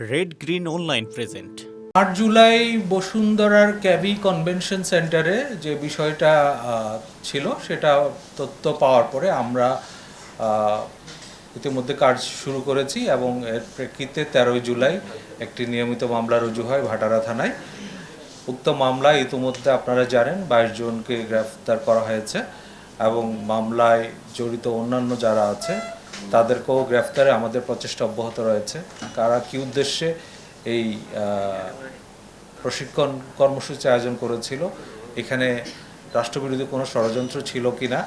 Red green online present আট জুলাই বসুন্ধরার ক্যাবি convention সেন্টারে যে বিষয়টা ছিল, সেটা তথ্য পাওয়ার পরে আমরা ইতিমধ্যে কাজ শুরু করেছি এবং এর প্রেক্ষিতে তেরোই জুলাই একটি নিয়মিত মামলা রুজু হয় ভাটারা থানায়। উক্ত মামলায় ইতিমধ্যে আপনারা জানেন, বাইশ জনকে গ্রেফতার করা হয়েছে এবং মামলায় জড়িত অন্যান্য যারা আছে তাদেরকেও গ্রেফতারে আমাদের প্রচেষ্টা অব্যাহত রয়েছে। কারা কি উদ্দেশ্যে এই প্রশিক্ষণ কর্মসূচি আয়োজন করেছিল, এখানে রাষ্ট্রবিরোধী কোনো ষড়যন্ত্র ছিল কিনা,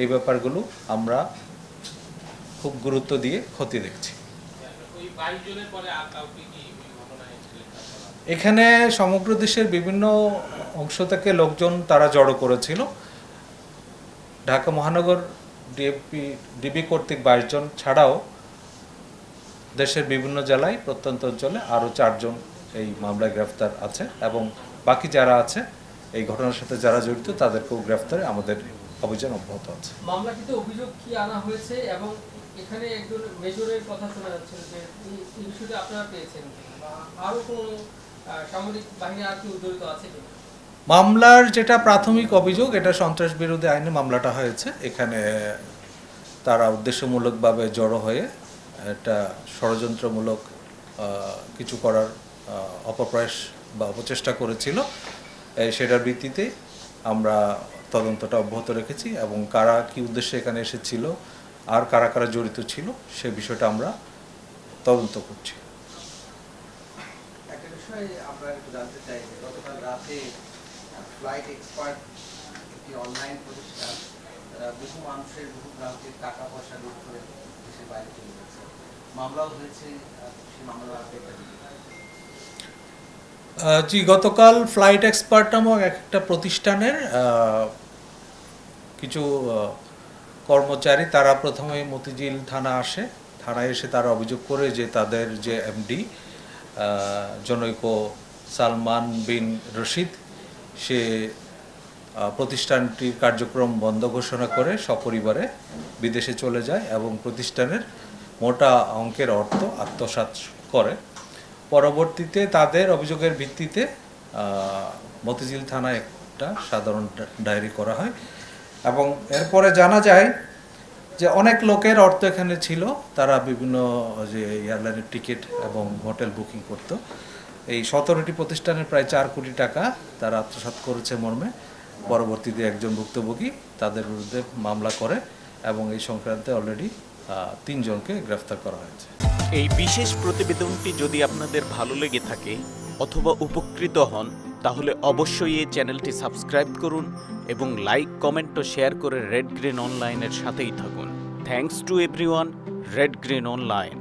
এই ব্যাপারগুলো আমরা খুব গুরুত্ব দিয়ে ক্ষতি দেখছি। এখানে সমগ্র দেশের বিভিন্ন অংশ থেকে লোকজন তারা জড়ো করেছিল। ঢাকা মহানগর ডিবি কর্তৃক বাইশ জন ছাড়াও দেশের বিভিন্ন জেলায় প্রত্যন্ত অঞ্চলে আরও চারজন এই মামলায় গ্রেফতার আছে এবং বাকি যারা আছে, এই ঘটনার সাথে যারা জড়িত তাদেরকেও গ্রেফতারে আমাদের অভিযান অব্যাহত আছে। মামলাটিতে অভিযোগ কি আনা হয়েছে এবং এখানে একজন মেজরের কথা শোনা যাচ্ছে যে এই- বিষয়টা আপনারা পেয়েছেন বা আরও কোনো সামরিক বাহিনী আর কেউ জড়িত আছে কিনা? মামলার যেটা প্রাথমিক অভিযোগ, এটা সন্ত্রাস বিরোধী আইনে মামলাটা হয়েছে। এখানে তারা উদ্দেশ্যমূলকভাবে জড়ো হয়ে একটা ষড়যন্ত্রমূলক কিছু করার অপপ্রয়াস বা অপচেষ্টা করেছিল। সেটার ভিত্তিতে আমরা তদন্তটা অব্যাহত রেখেছি এবং কারা কি উদ্দেশ্যে এখানে এসেছিল, আর কারা কারা জড়িত ছিল, সে বিষয়টা আমরা তদন্ত করছি। একটা বিষয় আমরা একটু জানতে চাই, গতকাল রাতে ফ্লাইট এক্সপার্ট একটি অনলাইন প্রতিষ্ঠান, তারা বহু মানুষের, বহু গ্রাহকের টাকা পয়সা লুট করে দেশের বাইরে চলে গেছে। মামলাও হয়েছে সেই মামলার আপডেটটা দিতে জি, গতকাল ফ্লাইট এক্সপার্ট নামক একটা প্রতিষ্ঠানের কিছু কর্মচারী, তারা প্রথমে মতিঝিল থানা আসে। থানায় এসে তারা অভিযোগ করে যে তাদের যে এমডি জনৈক সালমান বিন রশিদ সে প্রতিষ্ঠানটির কার্যক্রম বন্ধ ঘোষণা করে সপরিবারে বিদেশে চলে যায় এবং প্রতিষ্ঠানের মোটা অঙ্কের অর্থ আত্মসাৎ করে। পরবর্তীতে তাদের অভিযোগের ভিত্তিতে মতিঝিল থানায় একটা সাধারণ ডায়েরি করা হয় এবং এরপরে জানা যায় যে অনেক লোকের অর্থ এখানে ছিল। তারা বিভিন্ন, যে এয়ারলাইনের টিকিট এবং হোটেল বুকিং করতো। এই সতেরোটি প্রতিষ্ঠানের প্রায় চার কোটি টাকা তারা আত্মসাৎ করেছে মর্মে। পরবর্তীতে একজন ভুক্তভোগী তাদের বিরুদ্ধে মামলা করে এবং এই সংক্রান্তে অলরেডি তিনজনকে গ্রেফতার করা হয়েছে। এই বিশেষ প্রতিবেদনটি যদি আপনাদের ভালো লেগে থাকে অথবা উপকৃত হন, তাহলে অবশ্যই এই চ্যানেলটি সাবস্ক্রাইব করুন এবং লাইক, কমেন্ট ও শেয়ার করে রেড গ্রিন অনলাইনের সাথেই থাকুন। Thanks to everyone red green online